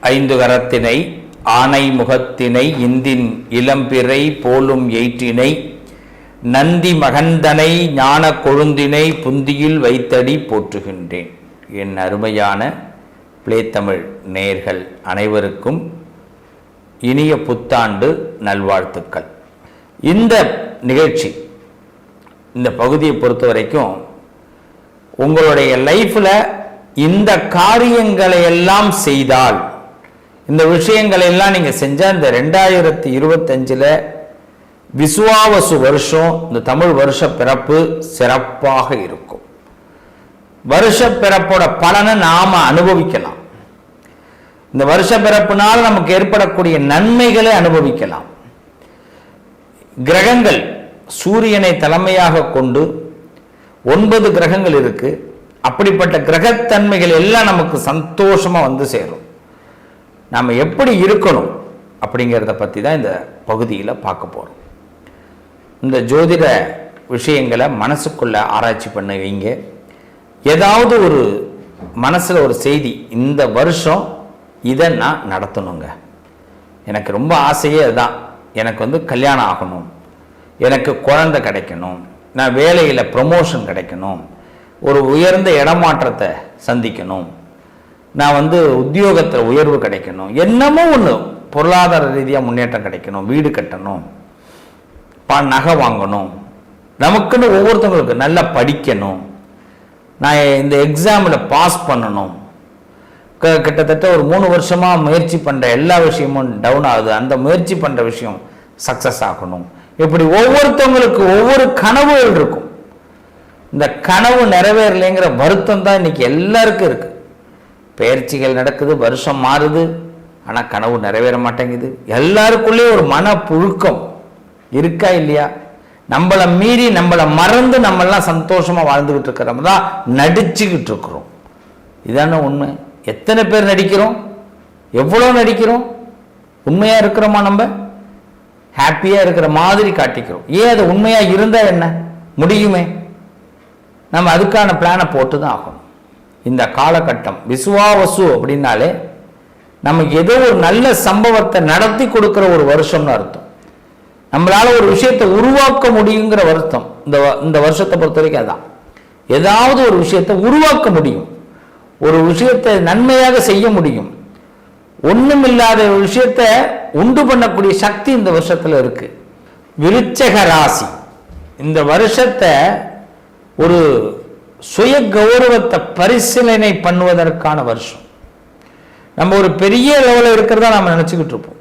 ஐந்து கரத்தினை ஆனை முகத்தினை இந்தின் இளம்பிறை போலும் எயிற்றினை நந்தி மகந்தனை ஞான கொழுந்தினை புந்தியில் வைத்தடி போற்றுகின்றேன். என் அருமையான பிளேத்தமிழ் நேர்கள் அனைவருக்கும் இனிய புத்தாண்டு நல்வாழ்த்துக்கள். இந்த நிகழ்ச்சி இந்த பகுதியை பொறுத்த வரைக்கும் உங்களுடைய லைஃப்பில் இந்த காரியங்களை எல்லாம் செய்தால் இந்த விஷயங்களை எல்லாம் நீங்கள் செஞ்சால் இந்த ரெண்டாயிரத்தி இருபத்தஞ்சில் விசுவாவசு வருஷம் இந்த தமிழ் வருஷ பிறப்பு சிறப்பாக இருக்கும். வருஷ பிறப்போட பலனை நாம அனுபவிக்கலாம். இந்த வருஷ பிறப்புனால் நமக்கு ஏற்படக்கூடிய நன்மைகளை அனுபவிக்கலாம். கிரகங்கள் சூரியனை தலைமையாக கொண்டு ஒன்பது கிரகங்கள் இருக்கு. அப்படிப்பட்ட கிரகத்தன்மைகள் எல்லாம் நமக்கு சந்தோஷமா வந்து சேரும். நாம் எப்படி இருக்கணும் அப்படிங்கிறத பற்றி தான் இந்த பகுதியில் பார்க்க போகிறோம் இந்த ஜோதிட விஷயங்களை மனசுக்குள்ளே ஆராய்ச்சி பண்ண வைங்க ஏதாவது ஒரு மனசில் ஒரு செய்தி இந்த வருஷம் இதை நான் நடத்தணுங்க. எனக்கு ரொம்ப ஆசையே அதுதான். எனக்கு வந்து கல்யாணம் ஆகணும். எனக்கு குழந்தை கிடைக்கணும். நான் வேலையில் ப்ரமோஷன் கிடைக்கணும். ஒரு உயர்ந்த இடமாற்றத்தை சந்திக்கணும். நான் வந்து உத்தியோகத்தில் உயர்வு கிடைக்கணும். என்னமோ ஒன்று பொருளாதார ரீதியாக முன்னேற்றம் கிடைக்கணும். வீடு கட்டணும். ப நகை வாங்கணும். நமக்குன்னு ஒவ்வொருத்தவங்களுக்கு நல்லா படிக்கணும். நான் இந்த எக்ஸாமில் பாஸ் பண்ணணும். க- கிட்டத்தட்ட ஒரு மூணு வருஷமாக முயற்சி பண்ணுற எல்லா விஷயமும் டவுன் ஆகுது. அந்த முயற்சி பண்ணுற விஷயம் சக்ஸஸ் ஆகணும். இப்படி ஒவ்வொருத்தவங்களுக்கு ஒவ்வொரு கனவுகள் இருக்கும். இந்த கனவு நிறைவேறலைங்கிற வருத்தம் தான் இன்னைக்கு எல்லாருக்கும் இருக்குது பயிற்சிகள் நடக்குது வருஷம் மாறுது. ஆனால் கனவு நிறைவேற மாட்டேங்குது. எல்லாருக்குள்ளேயும் ஒரு மன புழுக்கம் இருக்கா இல்லையா? நம்மளை மீறி நம்மளை மறந்து நம்மெல்லாம் சந்தோஷமாக வாழ்ந்துக்கிட்டு இருக்கிறோம் தான் நடிச்சுக்கிட்டு இருக்கிறோம். இதான உண்மை. எத்தனை பேர் நடிக்கிறோம்? எவ்வளோ நடிக்கிறோம்? உண்மையாக இருக்கிறோமா நம்ம? ஹாப்பியாக இருக்கிற மாதிரி காட்டிக்கிறோம். ஏன் அது உண்மையாக இருந்தால் என்ன? முடியுமே. நம்ம அதுக்கான பிளானை போட்டு தான் ஆகணும். இந்த காலகட்டம். விசுவாவசு அப்படின்னாலே நமக்கு ஏதோ ஒரு நல்ல சம்பவத்தை நடத்தி கொடுக்குற ஒரு வருஷம்னு அர்த்தம். நம்மளால் ஒரு விஷயத்தை உருவாக்க முடியுங்கிற வருத்தம். இந்த வ- இந்த வருஷத்தை பொறுத்த வரைக்கும் அதான். ஏதாவது ஒரு விஷயத்தை உருவாக்க முடியும். ஒரு விஷயத்தை நன்மையாக செய்ய முடியும். ஒண்ணுமில்லாத ஒரு விஷயத்தை உண்டு பண்ணக்கூடிய சக்தி இந்த வருஷத்தில் இருக்குது விருச்சக ராசி. இந்த வருஷத்தை ஒரு சுய கௌரவத்தை பரிசீலனை பண்ணுவதற்கான வருஷம். நம்ம ஒரு பெரிய லெவலில் இருக்கிறதா நம்ம நினச்சிக்கிட்டு இருப்போம்.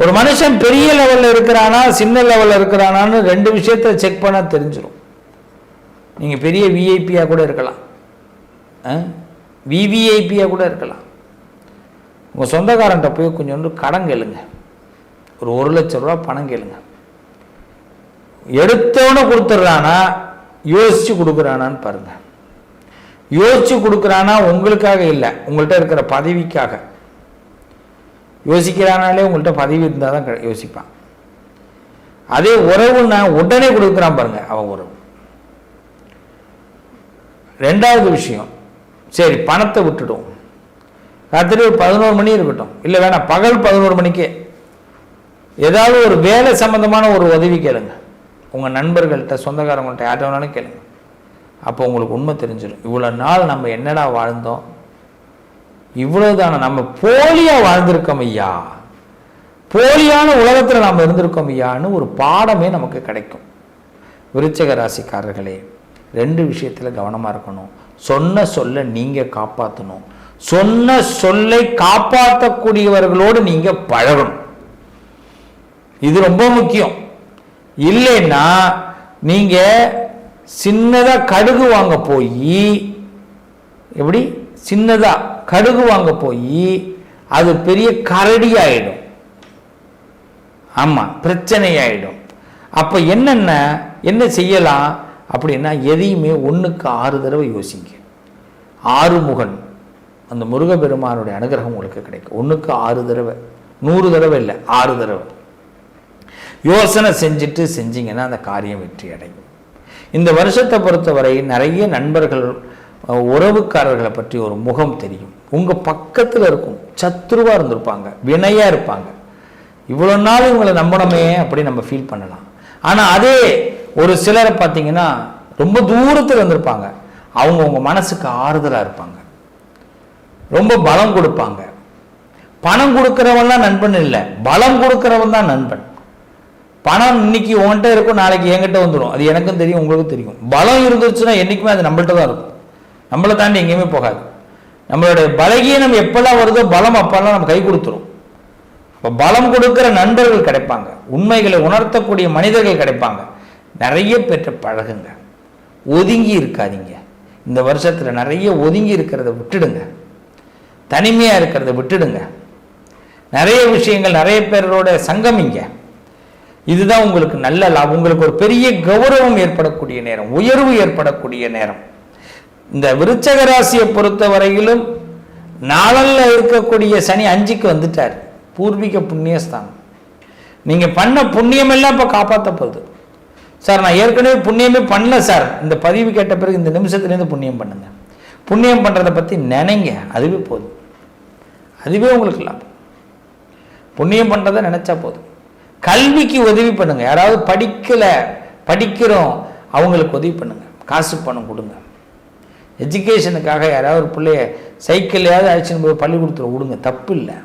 ஒரு மனுஷன் பெரிய லெவலில் இருக்கிறானா சின்ன லெவலில் இருக்கிறானான்னு ரெண்டு விஷயத்தை செக் பண்ணால் தெரிஞ்சிடும் நீங்கள் பெரிய விஐபியாக கூட இருக்கலாம். விவிஐபியாக கூட இருக்கலாம். உங்கள் சொந்தக்காரன்ட்ட போய் கொஞ்சோண்டு கடன் கேளுங்க. ஒரு ஒரு லட்ச ரூபா பணம் கேளுங்க. எடுத்தவன கொடுத்துட்றானா யோசிச்சு கொடுக்குறானான்னு பாருங்க. யோசிச்சு கொடுக்குறானா உங்களுக்காக இல்லை உங்கள்கிட்ட இருக்கிற பதவிக்காக. யோசிக்கிறானாலே உங்கள்கிட்ட பதவி இருந்தால் தான் யோசிப்பான். அதே உறவுன்னா உடனே கொடுக்குறான் பாருங்க அவன் உறவு. ரெண்டாவது விஷயம் சரி பணத்தை விட்டுடும். ராத்திரி ஒரு பதினோரு மணி இருக்கட்டும். இல்லை வேணாம் பகல் பதினோரு மணிக்கே. ஏதாவது ஒரு வேலை சம்பந்தமான ஒரு உதவி கேளுங்க. உங்கள் நண்பர்கள்ட்ட சொந்தக்காரங்கள்ட்ட யார்ட்ட வேணாலும் கேளுங்க. அப்போ உங்களுக்கு உண்மை தெரிஞ்சிடும் இவ்வளோ நாள் நம்ம என்னடா வாழ்ந்தோம்? இவ்வளோதான நம்ம போலியாக வாழ்ந்திருக்கோம் ஐயா. போலியான உலகத்தில் நாம் இருந்திருக்கோம் ஐயான்னு ஒரு பாடமே நமக்கு கிடைக்கும். விருச்சக ராசிக்காரர்களே ரெண்டு விஷயத்தில் கவனமாக இருக்கணும். சொன்ன சொல்ல நீங்கள் காப்பாற்றணும் சொன்ன சொல்லை காப்பாற்றக்கூடியவர்களோடு நீங்கள் பழகணும். இது ரொம்ப முக்கியம். இல்லைன்னா நீங்க சின்னதாக கடுகு வாங்க போய் எப்படி? சின்னதாக கடுகு வாங்க போய் அது பெரிய கரடி ஆகிடும் ஆமாம் பிரச்சனை ஆகிடும் அப்போ என்னென்ன என்ன செய்யலாம்? அப்படின்னா எதையுமே ஒன்றுக்கு ஆறு தடவை யோசிங்க. ஆறுமுகன் அந்த முருகப்பெருமானுடைய அனுகிரகம் உங்களுக்கு கிடைக்கும். ஒன்றுக்கு ஆறு தடவை நூறு தடவை இல்லை ஆறு தடவை. யோசனை செஞ்சுட்டு செஞ்சிங்கன்னா அந்த காரியம் வெற்றி அடையும். இந்த வருஷத்தை பொறுத்தவரை நிறைய நண்பர்கள் உறவுக்காரர்களை பற்றி ஒரு முகம் தெரியும். உங்கள் பக்கத்தில் இருக்கும் சத்ருவாக இருந்திருப்பாங்க வினையாக இருப்பாங்க. இவ்வளோ நாள் இவங்களை நம்பணுமே அப்படி நம்ம ஃபீல் பண்ணலாம். ஆனால் அதே ஒரு சிலரை பார்த்தீங்கன்னா ரொம்ப தூரத்தில் இருந்திருப்பாங்க. அவங்க உங்கள் மனசுக்கு ஆறுதலாக இருப்பாங்க. ரொம்ப பலம் கொடுப்பாங்க. பணம் கொடுக்குறவன்லாம் நண்பன் இல்லை. பலம் கொடுக்குறவன் தான் நண்பன். பணம் இன்னைக்கு உன்கிட்ட இருக்கும் நாளைக்கு என்கிட்ட வந்துடும் அது எனக்கும் தெரியும் உங்களுக்கும் தெரியும். பலம் இருந்துச்சுன்னா என்றைக்குமே அது நம்மள்ட்ட தான் இருக்கும். நம்மளை தாண்டி எங்கேயுமே போகாது. நம்மளுடைய பலகீனம் எப்பெல்லாம் வருதோ பலம் அப்பெல்லாம் நம்ம கை கொடுத்துரும். இப்போ பலம் கொடுக்குற நண்பர்கள் கிடைப்பாங்க. உண்மைகளை உணர்த்தக்கூடிய மனிதர்கள் கிடைப்பாங்க. நிறைய பேற்ற பழகுங்க. ஒதுங்கி இருக்காதீங்க. இந்த வருஷத்தில் நிறைய ஒதுங்கி இருக்கிறத விட்டுடுங்க. தனிமையாக இருக்கிறத விட்டுடுங்க. நிறைய விஷயங்கள் நிறைய பேரோட சங்கமிங்க. இதுதான் உங்களுக்கு நல்ல லாபம். உங்களுக்கு ஒரு பெரிய கௌரவம் ஏற்படக்கூடிய நேரம் உயர்வு ஏற்படக்கூடிய நேரம். இந்த விருச்சக ராசியை பொறுத்த வரையிலும் நாளல்ல இருக்கக்கூடிய சனி அஞ்சுக்கு வந்துட்டார். பூர்வீக புண்ணியஸ்தானம். நீங்க பண்ண புண்ணியம் எல்லாம் இப்ப காப்பாற்ற போகுது. சார் நான் ஏற்கனவே புண்ணியமே பண்ணல சார். இந்த பதிவு கேட்ட பிறகு இந்த நிமிஷத்துலேருந்து புண்ணியம் பண்ணுங்க. புண்ணியம் பண்றதை பத்தி நினைங்க. அதுவே போதும். அதுவே உங்களுக்கு லாபம். புண்ணியம் பண்றதை நினைச்சா போதும். கல்விக்கு உதவி பண்ணுங்க. யாராவது படிக்கலை படிக்கிறோம் அவங்களுக்கு உதவி பண்ணுங்க. காசு பணம் கொடுங்க. எஜுகேஷனுக்காக யாராவது ஒரு பிள்ளைய சைக்கிளையாவது அழைச்சின்னு போய் பள்ளிக்கூடத்தில் விடுங்க. தப்பு இல்லை.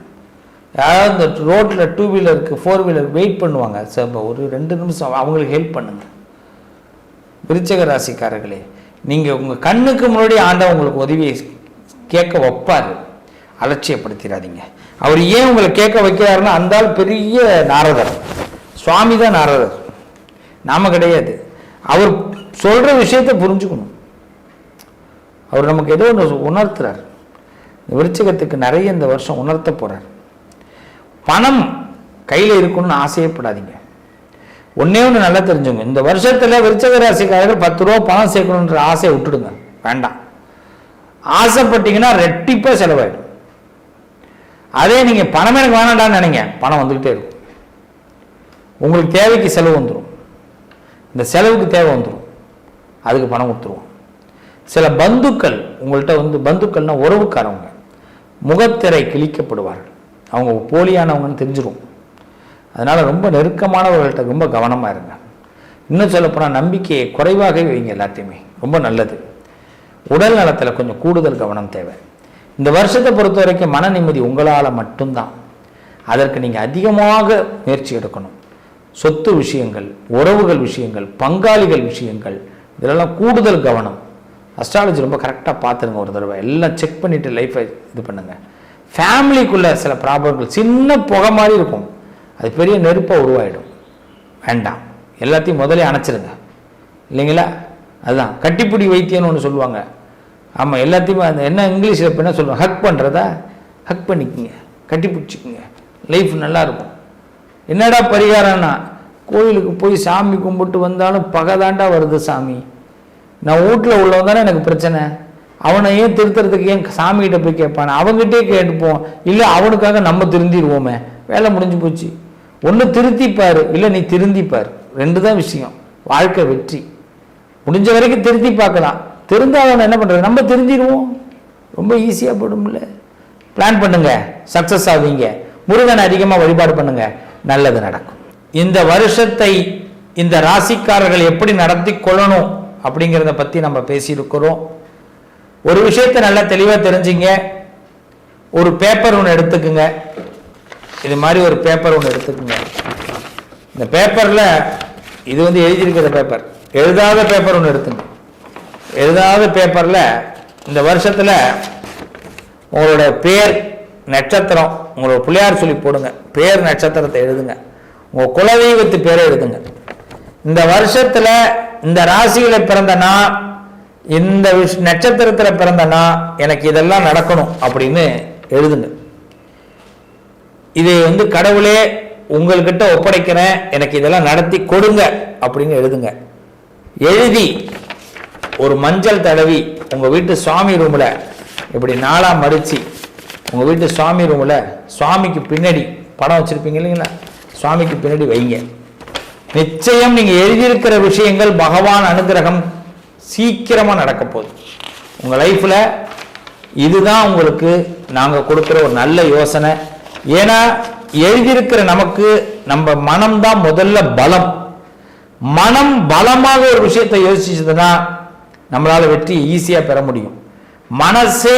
யாராவது இந்த ரோட்டில் டூ வீலருக்கு ஃபோர் வீலர் வெயிட் பண்ணுவாங்க. சார் ஒரு ரெண்டு நிமிஷம் அவங்களுக்கு ஹெல்ப் பண்ணுங்க. விருச்சக ராசிக்காரர்களே நீங்கள் உங்கள் கண்ணுக்கு முன்னாடி ஆண்டவன் உங்களுக்கு உதவியை கேட்க வைப்பார். அலட்சியப்படுத்திடாதீங்க. அவர் ஏன் உங்களை கேட்க வைக்கிறாருன்னா அந்த பெரிய நாரதர். சுவாமி தான் நாரதர். நாம கிடையாது. அவர் சொல்கிற விஷயத்தை புரிஞ்சுக்கணும். அவர் நமக்கு ஏதோ ஒன்று உணர்த்துறார். இந்த விருச்சகத்துக்கு நிறைய இந்த வருஷம் உணர்த்த போறார். பணம் கையில் இருக்கணும்னு ஆசையப்படாதீங்க. ஒன்றே ஒன்று நல்லா தெரிஞ்சுங்க. இந்த வருஷத்துல விருச்சக ராசிக்காரர்கள் பத்து ரூபா பணம் சேர்க்கணுன்ற ஆசையை விட்டுடுங்க. வேண்டாம். ஆசைப்பட்டீங்கன்னா ரெட்டிப்பா செலவாயிடும். அதே நீங்கள் பணம் எனக்கு வேணாண்டான்னு நினைங்க. பணம் வந்துக்கிட்டே இருக்கும். உங்களுக்கு தேவைக்கு செலவு வந்துடும் இந்த செலவுக்கு தேவை வந்துடும் அதுக்கு பணம் கொடுத்துருவோம். சில பந்துக்கள் உங்கள்கிட்ட வந்து பந்துக்கள்னா உறவுக்காரவங்க முகத்திரை கிழிக்கப்படுவார்கள். அவங்க போலியானவங்கன்னு தெரிஞ்சிடும் அதனால் ரொம்ப நெருக்கமானவர்கள்ட்ட ரொம்ப கவனமாக இருங்க. இன்னும் சொல்லப்போனால் நம்பிக்கையை குறைவாகவே வைங்க எல்லாத்தையுமே. ரொம்ப நல்லது. உடல் நலத்தில் கொஞ்சம் கூடுதல் கவனம் தேவை. இந்த வருஷத்தை பொறுத்த வரைக்கும் மன நிம்மதி உங்களால் மட்டும்தான். அதற்கு நீங்கள் அதிகமாக முயற்சி எடுக்கணும். சொத்து விஷயங்கள் உறவுகள் விஷயங்கள் பங்காளிகள் விஷயங்கள் இதெல்லாம் கூடுதல் கவனம். அஸ்ட்ராலஜி ரொம்ப கரெக்டாக பார்த்துருங்க ஒரு தடவை. எல்லாம் செக் பண்ணிவிட்டு லைஃப்பை இது பண்ணுங்கள் ஃபேமிலிக்குள்ளே சில ப்ராப்ளங்கள் சின்ன புகை மாதிரி இருக்கும். அது பெரிய நெருப்பாக உருவாயிடும். வேண்டாம். எல்லாத்தையும் முதலே அணைச்சிருங்க. இல்லைங்களா? அதுதான். கட்டிப்பிடி வைத்தியம்னு ஒன்று சொல்லுவாங்க. ஆமாம் எல்லாத்தையுமே அந்த என்ன இங்கிலீஷில் இப்போ என்ன சொல்லுவாங்க ஹக் பண்ணுறதா ஹக் பண்ணிக்கோங்க. கட்டி பிடிச்சிக்கோங்க லைஃப் நல்லா இருக்கும் என்னடா பரிகாரம்னா? கோயிலுக்கு போய் சாமி கும்பிட்டு வந்தாலும் பகதாண்டா வருது சாமி. நான் வீட்டில் உள்ளவன் தானே எனக்கு பிரச்சனை? அவனை ஏன் திருத்துறதுக்கு ஏன் சாமிகிட்ட போய் கேட்பானே? அவங்ககிட்டே கேட்டுப்போம். இல்லை அவனுக்காக நம்ம திருந்திடுவோமே. வேலை முடிஞ்சு போச்சு. ஒன்று திருத்திப்பார் இல்லை நீ திருந்திப்பார். ரெண்டு தான் விஷயம். வாழ்க்கை வெற்றி. முடிஞ்ச வரைக்கும் திருத்தி பார்க்கலாம். திருந்தாதவன் என்ன பண்ணுறது நம்ம தெரிஞ்சிடுவோம் ரொம்ப ஈஸியாக போடும்ல. பிளான் பண்ணுங்க. சக்ஸஸ் ஆவீங்க. முருகன் அதிகமாக வழிபாடு பண்ணுங்க. நல்லது நடக்கும். இந்த வருஷத்தை இந்த ராசிக்காரர்கள் எப்படி நடத்தி கொள்ளணும் அப்படிங்கிறத பற்றி நம்ம பேசியிருக்கிறோம். ஒரு விஷயத்தை நல்லா தெளிவாக தெரிஞ்சுங்க. ஒரு பேப்பர் ஒன்று எடுத்துக்குங்க. இது மாதிரி ஒரு பேப்பர் ஒன்று எடுத்துக்குங்க. இந்த பேப்பரில் இது வந்து எழுதியிருக்கிற பேப்பர் எழுதாத பேப்பர் ஒன்று எடுத்துங்க. எழுதாத பேப்பரில் இந்த வருஷத்தில் உங்களோட பேர் நட்சத்திரம் உங்களோட பிள்ளையார் சொல்லி போடுங்க. பேர் நட்சத்திரத்தை எழுதுங்க. உங்கள் குலதெய்வத்து பேரை எழுதுங்க. இந்த வருஷத்தில் இந்த ராசியில பிறந்தனா இந்த விஷ் நட்சத்திரத்தில் பிறந்தனா எனக்கு இதெல்லாம் நடக்கணும் அப்படின்னு எழுதுங்க. இதை வந்து கடவுளே உங்கள்கிட்ட ஒப்படைக்கிறேன் எனக்கு இதெல்லாம் நடத்தி கொடுங்க அப்படின்னு எழுதுங்க. எழுதி ஒரு மஞ்சள் தடவி உங்கள் வீட்டு சுவாமி ரூமில் இப்படி நாளாக மடித்து உங்கள் வீட்டு சுவாமி ரூமில் சுவாமிக்கு பின்னாடி படம் வச்சுருப்பீங்க இல்லைங்களா? சுவாமிக்கு பின்னாடி வைங்க. நிச்சயம் நீங்கள் எழுதியிருக்கிற விஷயங்கள் பகவான் அனுகிரகம் சீக்கிரமாக நடக்க போகுது. உங்கள் லைஃப்பில் இதுதான் உங்களுக்கு நாங்கள் கொடுக்குற ஒரு நல்ல யோசனை. ஏன்னா எழுதியிருக்கிற நமக்கு நம்ம மனம்தான் முதல்ல பலம். மனம் பலமாக ஒரு விஷயத்தை யோசிச்சதுன்னா நம்மளால வெற்றி ஈஸியாக பெற முடியும். மனசே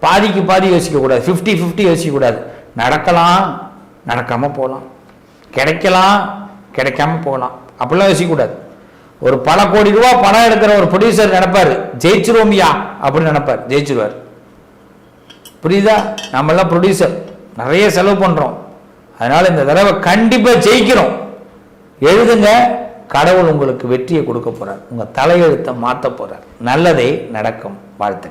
பாதிக்கு பாதி யோசிக்கக்கூடாது ஃபிஃப்டி ஃபிஃப்டி யோசிக்கக்கூடாது நடக்கலாம் நடக்காமல் போகலாம். கிடைக்கலாம் கிடைக்காம போகலாம். அப்படிலாம் யோசிக்கக்கூடாது ஒரு பல கோடி ரூபா பணம் எடுக்கிற ஒரு ப்ரொடியூசர் நினைப்பார். ஜெயிச்சிருவோமியா? அப்படின்னு நினைப்பார். ஜெயிச்சிருவார். புரியுதா? நம்மளாம் ப்ரொடியூசர் நிறைய செலவு பண்ணுறோம் அதனால் இந்த தடவை கண்டிப்பாக ஜெயிக்கிறோம். எழுதுங்க. கடவுள் உங்களுக்கு வெற்றியை கொடுக்க போகிறார் உங்கள் தலையெழுத்தை மாற்ற போகிறார் நல்லதே நடக்கும். வாழ்த்துக்கள்.